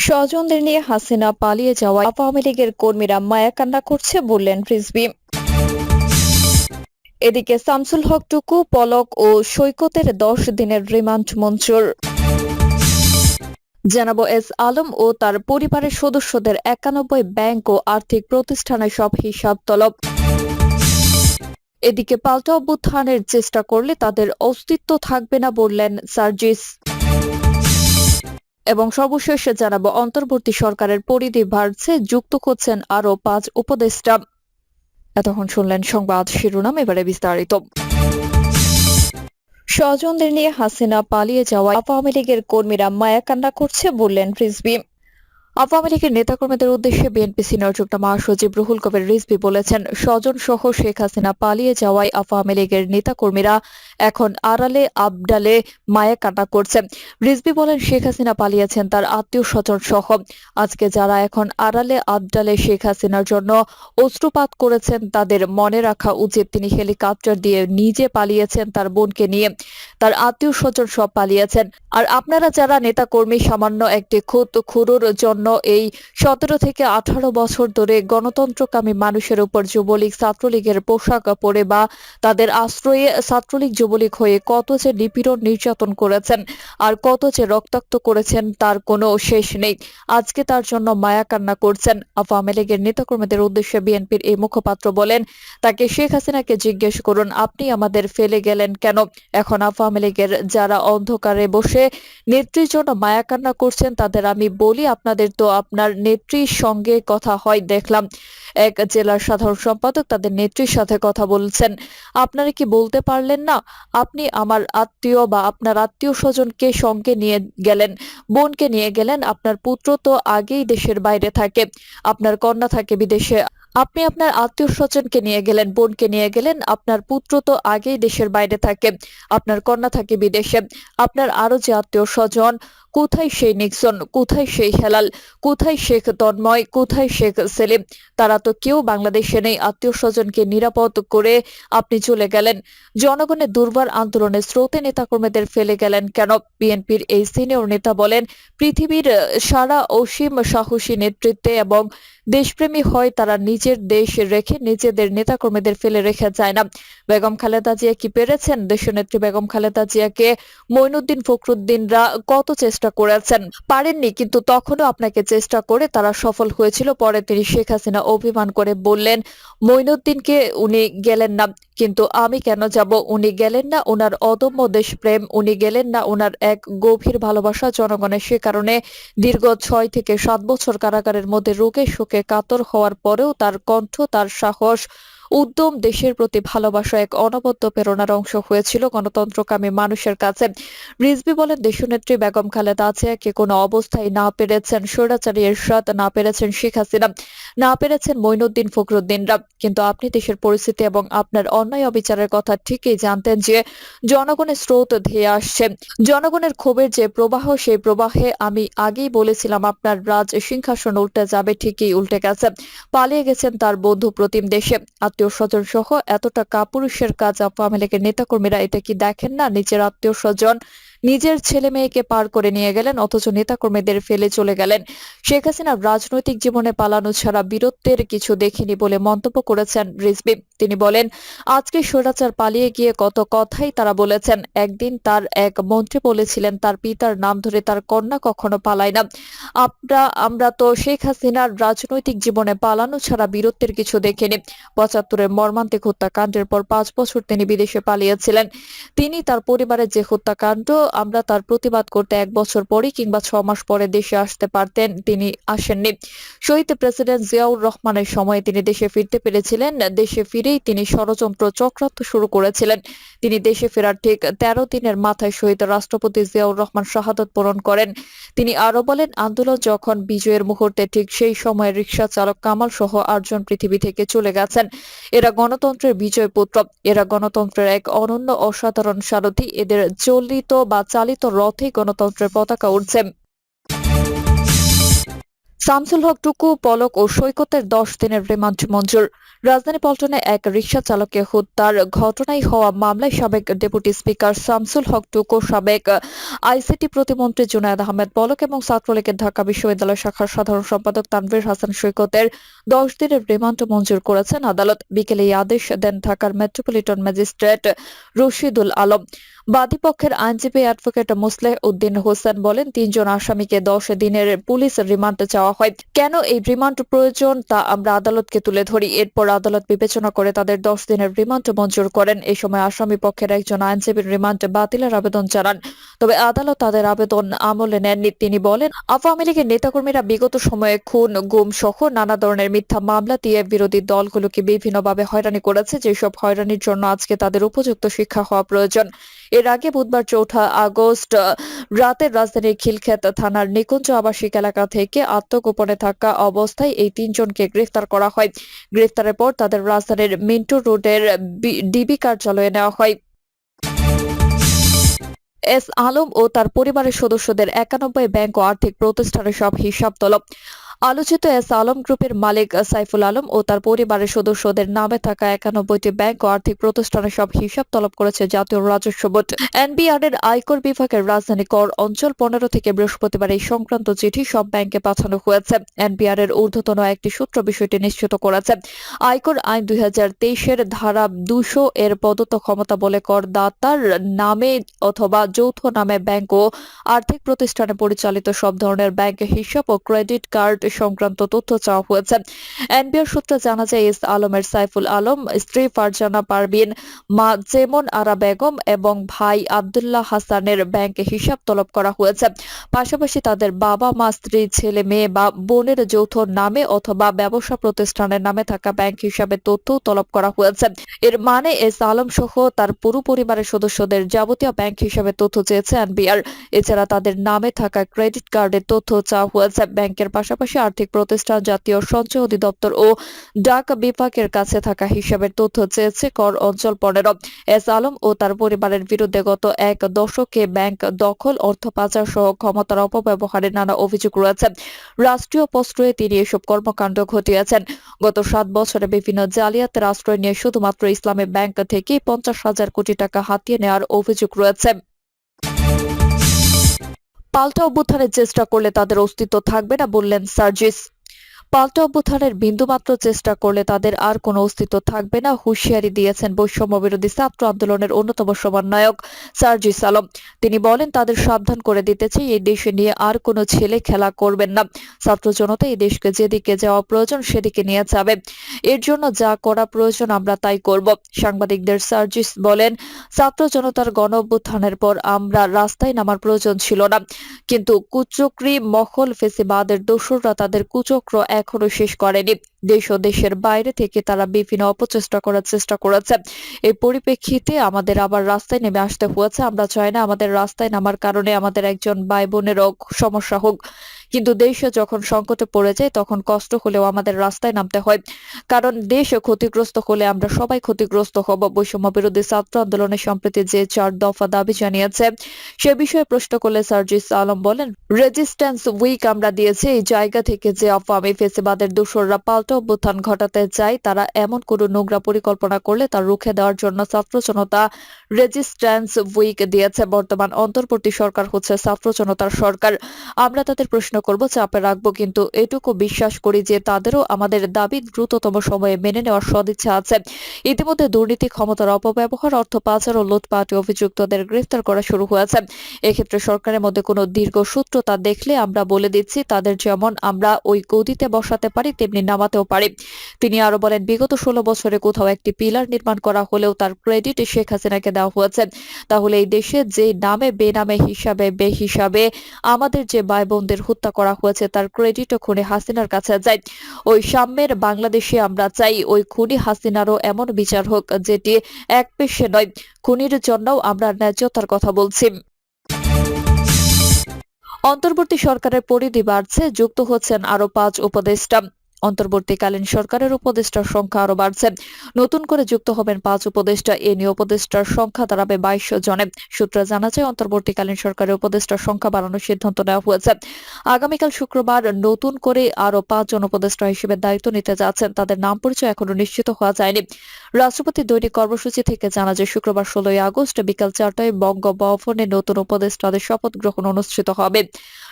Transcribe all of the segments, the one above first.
স্বজনদের নিয়ে হাসিনা পালিয়ে যাওয়ায় আওয়ামী লীগের কর্মীরা মায়াকান্না করছে বললেন রিজভী এদিকে শামসুল হক টুকু, পলক ও সৈকতের দশ দিনের রিমান্ড মঞ্জুর। জানাব এস আলম ও তার পরিবারের সদস্যদের একানব্বই ব্যাংক ও আর্থিক প্রতিষ্ঠানের সব হিসাব তলব। এদিকে পাল্টা অভ্যুত্থানের চেষ্টা করলে তাদের অস্তিত্ব থাকবে না বললেন সার্জিস। এবং সর্বশেষে জানাব, অন্তর্বর্তী সরকারের পরিধি বাড়ছে, যুক্ত করছেন আরও পাঁচ উপদেষ্টা। এতক্ষণ শুনলেন সংবাদ শিরোনাম, এবারে বিস্তারিত। স্বজনদের নিয়ে হাসিনা পালিয়ে যাওয়া আওয়ামী লীগের কর্মীরা মায়াকান্না করছে বললেন রিজভী আওয়ামী লীগের নেতাকর্মীদের উদ্দেশ্যে বিএনপি সিনিয়র যুগ্ম মহাসচিব রুহুল কবির রিজভী বলেছেন স্বজন সহ শেখ হাসিনা পালিয়ে যাওয়ায় আওয়ামী লীগের নেতাকর্মীরা এখন আড়ালে, আবডালে মায়া কান্না করছে রিজভী বলেন, শেখ হাসিনা পালিয়েছেন তার আত্মীয় স্বজন সহ আজকে যারা এখন আড়ালে, আবডালে শেখ হাসিনার জন্য অশ্রুপাত করেছেন, তাদের মনে রাখা উচিত তিনি হেলিকপ্টার দিয়ে নিজে পালিয়েছেন তার বোনকে নিয়ে। তার আত্মীয় স্বজন সব পালিয়েছেন। আর আপনারা যারা নেতাকর্মী, সামান্য একটি খুদ খুরুর জন্য এই সতেরো থেকে আঠারো বছর ধরে গণতন্ত্রকামী মানুষের উপর যুবলীগ, ছাত্রলীগের পোশাক পরে বা তাদের আশ্রয়ে ছাত্রলীগ, যুবলীগ হয়ে কত যে নিপীড়ন নির্যাতন করেছেন আর কত যে রক্তাক্ত করেছেন তার কোনো শেষ নেই। আজকে তার জন্য মায়া কান্না করছেন আওয়ামী লীগের নেতাকর্মীদের উদ্দেশ্যে বিএনপির এই মুখপাত্র বলেন, তাকে শেখ হাসিনাকে জিজ্ঞেস করুন, আপনি আমাদের ফেলে গেলেন কেন? এখন আওয়ামী লীগের যারা অন্ধকারে বসে নেত্রীর জন্য মায়া কান্না করছেন, তাদের আমি বলি, আপনাদের তো আপনার নেত্রীর সঙ্গে কথা হয়, দেখলাম এক জেলার সাধারণ সম্পাদক তাদের নেত্রীর সাথে কথা বলছেন। আপনারা কি বলতে পারলেন না? আপনি আমার আত্মীয় বা আপনার আত্মীয় স্বজনকে সঙ্গে নিয়ে গেলেন? বোনকে নিয়ে গেলেন? আপনার পুত্র তো আগেই দেশের বাইরে থাকে, আপনার কন্যা থাকে বিদেশে। আপনি আপনার আত্মীয় স্বজনকে নিয়ে গেলেন, বোনকে নিয়ে গেলেন, আপনার পুত্র তো আগেই দেশের বাইরে থাকে, আপনার কন্যা থাকে বিদেশে, আপনার আরও যে আত্মীয় স্বজন কোথায় সেই নিক্সন, কোথায় সেই হেলাল, কোথায় শেখ তন্ময়, কোথায় শেখ সেলিম, তারা তো কেউ বাংলাদেশে নেই আত্মীয় স্বজনকে নিরাপদ করে আপনি চলে গেলেন। জনগণের দুর্বার আন্দোলনের স্রোতে নেতাকর্মীদের ফেলে গেলেন কেন? বিএনপির এই সিনিয়র নেতা বলেন, পৃথিবীর সারা অসীম সাহসী নেতৃত্বে এবং দেশপ্রেমী হয় তারা নিজের দেশ রেখে নিজেদের নেতাকর্মীদের ফেলে রেখে যায় না। বেগম খালেদা জিয়া কি পেরেছেন? দেশনেত্রী বেগম খালেদা জিয়াকে মইনুদ্দিন ফখরুদ্দিনরা কত চেষ্টা করেছেন? পারেননি, কিন্তু তখনও আপনাকে চেষ্টা করে তারা সফল হয়েছিল। পরে তিনি শেখ হাসিনা অভিমান করে বললেন, মইনুদ্দিনকে উনি গেলেন না। কিন্তু আমি কেন যাব? উনি গেলেন না ওনার অদম্য দেশপ্রেম, উনি গেলেন না ওনার এক গভীর ভালোবাসা জনগণের। সে কারণে দীর্ঘ ছয় থেকে সাত বছর কারাগারের মধ্যে রোগে শোকে কাতর হওয়ার পরেও তার কণ্ঠ, তার সাহস উদ্যম দেশের প্রতি ভালোবাসা এক অনবদ্য প্রেরণার অংশ হয়েছিল গণতন্ত্রকামী মানুষের কাছে। রিজবি বলেন, দেশনেত্রী বেগম খালেদা জিয়াকে কোনো অবস্থায় না পেরেছেন স্বৈরাচারী এরশাদ, না পেরেছেন শেখ হাসিনা, না পেরেছেন মঈনুদ্দিন ফখরুদ্দিনরা। কিন্তু আপনি দেশের পরিস্থিতি এবং আপনার অন্যায় অবিচারের কথা ঠিকই জানতেন যে জনগণের স্রোত ধেয়ে আসছে। জনগণের ক্ষোভের যে প্রবাহ, সেই প্রবাহে আমি আগেই বলেছিলাম, আপনার রাজ সিংহাসন উল্টে যাবে, ঠিকই উল্টে গেছে। পালিয়ে গেছেন তার বন্ধু প্রতিম দেশে। আত্মীয় স্বজন সহ এতটা কাপুরুষের কাজ আওয়ামী লীগের নেতাকর্মীরা এটা কি দেখেন না? নিজের আত্মীয় স্বজন নিজের ছেলে মেয়েকে পার করে নিয়ে গেলেন, অথচ নেতাকর্মীদের ফেলে চলে গেলেন। শেখ হাসিনা রাজনৈতিক জীবনে পালানো ছাড়া বীরত্বের কিছু দেখেনি বলে মন্তব্য করেছেন রিজবি তিনি বলেন, আজকে স্বৈরাচার পালিয়ে গিয়ে কত কথাই তারা বলেছেন। একদিন তার এক মন্ত্রী বলেছিলেন, তার পিতার নাম ধরে তার কন্যা কখনো পালায় না। আমরা আমরা তো শেখ হাসিনার রাজনৈতিক জীবনে পালানো ছাড়া বীরত্বের কিছু দেখিনি। পঁচাত্তরের মর্মান্তিক হত্যাকাণ্ডের পর পাঁচ বছর তিনি বিদেশে পালিয়েছিলেন। তিনি তার পরিবারের যে হত্যাকাণ্ড আমরা তার প্রতিবাদ করতে এক বছর পরে কিংবা ছ মাস পরে দেশে আসতে পারতেন তিনি আসেননি। শহীদ প্রেসিডেন্ট জিয়াউর রহমানের সময়ে তিনি দেশে ফিরতে পেরেছিলেন। দেশে ফিরেই তিনি ষড়যন্ত্র চক্রান্ত শুরু করেছিলেন। তিনি দেশে ফেরার ঠিক তেরো দিনের মাথায় শহীদ রাষ্ট্রপতি জিয়াউর রহমান শাহাদত পূরণ করেন। তিনি আরও বলেন, আন্দোলন যখন বিজয়ের মুহূর্তে ঠিক সেই সময় রিক্সা চালক কামাল সহ আটজন পৃথিবী থেকে চলে গেছেন। এরা গণতন্ত্রের বিজয় পুত্র। এরা গণতন্ত্রের এক অনন্য অসাধারণ সারথি। এদের চলিত বা চালিত রথে গণতন্ত্রের পতাকা উঠছে শামসুল হক টুকু, পলক ও সৈকতের দশ দিনের রিমান্ড মঞ্জুর। রাজধানী পল্টনে এক রিকশা চালককে হত্যার ঘটনায় হওয়া মামলায় সাবেক ডেপুটি স্পিকার শামসুল হক টুকু, সাবেক আইসিটি প্রতিমন্ত্রী জুনায়দ আহমেদ পলক এবং ছাত্রলীগের ঢাকা বিশ্ববিদ্যালয় শাখার সাধারণ সম্পাদক তানভীর হাসান সৈকতের দশ দিনের রিমান্ড মঞ্জুর করেছেন আদালত। বিকেলে এই আদেশ দেন ঢাকার মেট্রোপলিটন ম্যাজিস্ট্রেট রশিদুল আলম। বাদীপক্ষের আইনজীবী অ্যাডভোকেট মুসলেহ উদ্দিন হোসেন বলেন, তিনজন আসামিকে দশ দিনের পুলিশ রিমান্ড চাওয়া হয়। কেন এই রিমান্ড প্রয়োজন তা আমরা আদালতকে তুলে ধরি। এরপর আদালত বিবেচনা করে তাদের দশ দিনের রিমান্ড মঞ্জুর করেন। এই সময় আসামি পক্ষের একজন আইনজীবীর রিমান্ড বাতিলের আবেদন জানান। তবে আদালত তাদের আবেদন আমলে নেননি। তিনি বলেন, আওয়ামী লীগের নেতাকর্মীরা বিগত সময়ে খুন, গুম সহ নানা ধরনের মিথ্যা মামলা দিয়ে বিরোধী দলগুলোকে বিভিন্নভাবে হয়রানি করেছে, যেসব হয়রানির জন্য আজকে তাদের উপযুক্ত শিক্ষা হওয়া প্রয়োজন। এর আগে বুধবার চৌঠা আগস্ট, রাতের রাজধানীর খিলক্ষেত থানার নিকুঞ্জ আবাসিক এলাকা থেকে আত্মগোপনে থাকা অবস্থায় এই তিনজনকে গ্রেফতার করা হয়। গ্রেফতারের পর তাদের রাজধানীর মিন্টু রোডের ডিবি কার্যালয়ে নেওয়া হয়। এস আলম ও তার পরিবারের সদস্যদের একানব্বই ব্যাংক ও আর্থিক প্রতিষ্ঠানের সব হিসাব তলব আলোচিত এস আলম গ্রুপের মালিক সাইফুল আলম ও তার পরিবারের সদস্যদের নামে থাকা একানব্বইটি ব্যাংক ও আর্থিক প্রতিষ্ঠানের সব হিসাব তলব করেছে জাতীয় রাজস্ব বোর্ড। এনবিআর এর আয়কর বিভাগের রাজধানী কর অঞ্চল পনেরো থেকে বৃহস্পতিবার এই সংক্রান্ত চিঠি সব ব্যাংকে পাঠানো হয়েছে। এনবিআর এর ঊর্ধ্বতন একটি সূত্র বিষয়টি নিশ্চিত করেছে। আয়কর আইন দুই তেইশের ধারা দুশো এর প্রদত্ত ক্ষমতা বলে করদাতার নামে অথবা যৌথ নামে ব্যাংক ও আর্থিক প্রতিষ্ঠানে পরিচালিত সব ধরনের ব্যাংক হিসাব ও ক্রেডিট কার্ড সংক্রান্ত তথ্য চাওয়া হয়েছে। এনবিআর সূত্রে জানা যায় এস আলমের সাইফুল আলম, স্ত্রী ফারজানা পারবিন মা জেমন আরা বেগম এবং ভাই আব্দুল্লাহ হাসানের ব্যাংক হিসাব তলব করা হয়েছে। পাশাপাশি তাদের বাবা, মা, স্ত্রী, ছেলে, মেয়ে বা বোনের যৌথ নামে অথবা ব্যবসা প্রতিষ্ঠানের নামে থাকা ব্যাংক হিসাবে তথ্য তলব করা হয়েছে। এর মানে এস আলম সহ তার পুরো পরিবারের সদস্যদের যাবতীয় ব্যাংক হিসাবে তথ্য চেয়েছে এনবিআর। এছাড়া তাদের নামে থাকা ক্রেডিট কার্ডের তথ্য চাওয়া হয়েছে। ব্যাংকের পাশাপাশি আর্থিক প্রতিষ্ঠান, জাতীয় সঞ্চয় অধিদপ্তর ও ডাক বিভাগের কাছে থাকা হিসাবের তথ্য চেয়েছে কর অঞ্চল পনেরো এস আলম ও তার পরিবারের বিরুদ্ধে গত এক দশকে ব্যাংক দখল, অর্থ পাচার সহ ক্ষমতার অপব্যবহারের নানা অভিযোগ রয়েছে। রাষ্ট্রীয় প্রশ্রয়ে তিনি এসব কর্মকাণ্ড ঘটিয়েছেন। গত সাত বছরে বিভিন্ন জালিয়াতের আশ্রয় নিয়ে শুধুমাত্র ইসলামী ব্যাংক থেকে পঞ্চাশ হাজার কোটি টাকা হাতিয়ে নেওয়ার অভিযোগ রয়েছে। পাল্টা অভ্যুত্থানের চেষ্টা করলে তাদের অস্তিত্ব থাকবে না বললেন সার্জিস। পাল্টা অভ্যুত্থানের বিন্দুমাত্র চেষ্টা করলে তাদের আর কোনো অস্তিত্ব থাকবে না, হুঁশিয়ারি দিয়েছেন বৈষম্য বিরোধী ছাত্র আন্দোলনের অন্যতম সমন্বয়ক সার্জিস আলম। তিনি বলেন, তাদের সাবধান করে দিতেছে এই দেশে নিয়ে আর কোনো ছেলে খেলা করবেন না। ছাত্র জনতা এই দেশকে যেদিকে যাওয়া প্রয়োজন সেদিকে নিয়ে যাবে। এর জন্য যা করা প্রয়োজন আমরা তাই করব। সাংবাদিকদের সার্জিস বলেন, ছাত্র জনতার গণ অভ্যুত্থানের পর আমরা রাস্তায় নামার প্রয়োজন ছিল না। কিন্তু কুচক্রি মহল ফেসিবাদের দোসররা তাদের কুচক্র এখনও শেষ করেনি। দেশ ও দেশের বাইরে থেকে তারা বিভিন্ন অপচেষ্টা করার চেষ্টা করেছে। এই পরিপ্রেক্ষিতে আমাদের আবার রাস্তায় নেমে আসতে হয়েছে। আমরা চাই না আমাদের রাস্তায় নামার কারণে আমাদের একজন ভাই বোনেরও সমস্যা হোক। কিন্তু দেশে যখন সংকটে পড়ে যায়, তখন কষ্ট হলেও আমাদের রাস্তায় নামতে হয়। কারণ দেশ ক্ষতিগ্রস্ত হলে আমরা সবাই ক্ষতিগ্রস্ত হব। বৈষম্য বিরোধী ছাত্র আন্দোলনে সম্প্রতি যে চার দফা দাবি জানিয়েছে, সে বিষয়ে প্রশ্ন করলে সার্জিস আলম বলেন রেজিস্ট্যান্স উইক আমরা দিয়েছি। এই জায়গা থেকে যে আওয়ামী ফেসিবাদের দোসররা পাল্টা অভ্যুত্থান ঘটাতে চায়, তারা এমন কোনো নোংরা পরিকল্পনা করলে তা রুখে দেওয়ার জন্য ছাত্র জনতা রেজিস্ট্যান্স উইক দিয়েছে। বর্তমান অন্তর্বর্তী সরকার হচ্ছে ছাত্র জনতার সরকার। আমরা তাদের প্রশ্ন করব, চাপে রাখব, কিন্তু এটুকু বিশ্বাস করি যে তাদেরও আমাদের দাবি দ্রুততম সময়ে মেনে নেওয়ার সদিচ্ছা আছে। ইতিমধ্যে দুর্নীতি, ক্ষমতার অপব্যবহার, অর্থ পাচার ও লুটপাটে অভিযুক্তদের গ্রেফতার করা শুরু হয়েছে। এক্ষেত্রে সরকারের মধ্যে কোনো দীর্ঘ সূত্রতা দেখলে আমরা বলে দিচ্ছি, তাদের যেমন আমরা ওই গদিতে বসাতে পারি, তেমনি নামাতেও পারি। তিনি আরও বলেন, বিগত ষোলো বছরে কোথাও একটি পিলার নির্মাণ করা হলেও তার ক্রেডিট শেখ হাসিনাকে দেওয়া হয়েছে। তাহলে এই দেশে যে নামে, বেনামে, হিসাবে বে হিসাবে আমাদের যে ভাই বোনদের হত্যা করা হয়েছে, তার ক্রেডিট খুনি হাসিনার কাছে। যায় ওই সাম্যের বাংলাদেশে আমরা চাই ওই খুনি হাসিনারও এমন বিচার হোক, যেটি এক পেশে নয়, খুনির জন্যও আমরা ন্যায্যতার কথা বলছি। অন্তর্বর্তী সরকারের পরিধি বাড়ছে, যুক্ত হচ্ছেন আরও পাঁচ উপদেষ্টা। অন্তর্বর্তীকালীন সরকারের উপদেষ্টার সংখ্যা আরও বাড়ছে। নতুন করে যুক্ত হবেন পাঁচ উপদেষ্টা, এ নিয়ে উপদেষ্টার সংখ্যা দাঁড়াবে বাইশ জনে। সূত্রে জানা যায় অন্তর্বর্তীকালীন সরকারের উপদেষ্টার সংখ্যা বাড়ানোর সিদ্ধান্ত নেওয়া হয়েছে। আগামীকাল শুক্রবার নতুন করে আরও পাঁচজন উপদেষ্টা হিসেবে দায়িত্ব নিতে যাচ্ছেন। তাদের নাম পরিচয় এখনও নিশ্চিত হওয়া যায়নি। রাষ্ট্রপতি দৈনিক কর্মসূচি থেকে জানা যায়, শুক্রবার ষোলোই আগস্ট বিকাল চারটায় বঙ্গভবনে নতুন উপদেষ্টাদের শপথ গ্রহণ অনুষ্ঠিত হবে।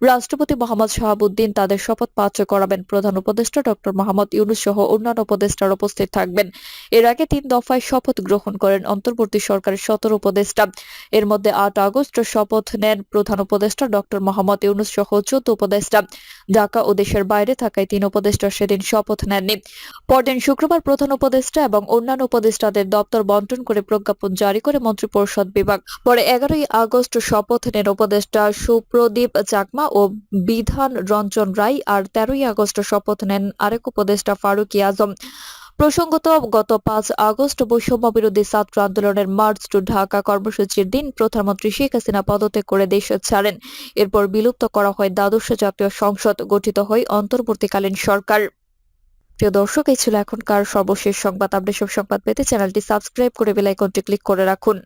রাষ্ট্রপতি মোহাম্মদ শাহাবুদ্দিন তাদের শপথ পাঠ করাবেন। প্রধান উপদেষ্টা ডক্টর মোহাম্মদ ইউনুস সহ অন্যান্য উপদেষ্টার উপস্থিত থাকবেন। এর আগে তিন দফায় শপথ গ্রহণ করেন অন্তর্বর্তী সরকারের সতেরো উপদেষ্টা। এর মধ্যে আট আগস্ট শপথ নেন প্রধান উপদেষ্টা ডক্টর মোহাম্মদ ইউনুস সহ চোদ্দ উপদেষ্টা। ঢাকা ও দেশের বাইরে থাকায় তিন উপদেষ্টা সেদিন শপথ নেননি। পরদিন শুক্রবার প্রধান উপদেষ্টা এবং অন্যান্য উপদেষ্টাদের দপ্তর বন্টন করে প্রজ্ঞাপন জারি করে মন্ত্রিপরিষদ বিভাগ। পরে এগারোই আগস্ট শপথ নেন উপদেষ্টা সুপ্রদীপ চাকমা ও বিধান রঞ্জন রায় আর তেরোই আগস্ট শপথ নেন আরেক উপদেষ্টা ফারুকি আজম। প্রসঙ্গত, গত পাঁচ আগস্ট বৈষম্য বিরোধী ছাত্র আন্দোলনের মার্চ টু ঢাকা কর্মসূচির দিন প্রধানমন্ত্রী শেখ হাসিনা পদত্যাগ করে দেশ ছাড়েন। এরপর বিলুপ্ত করা হয় দ্বাদশ জাতীয় সংসদ, গঠিত হয় অন্তর্বর্তীকালীন সরকার। প্রিয় দর্শক, এই ছিল এখনকার সর্বশেষ সংবাদ। আপডেট সব সংবাদ পেতে চ্যানেলটি সাবস্ক্রাইব করে বেল আইকনটি ক্লিক করে রাখুন।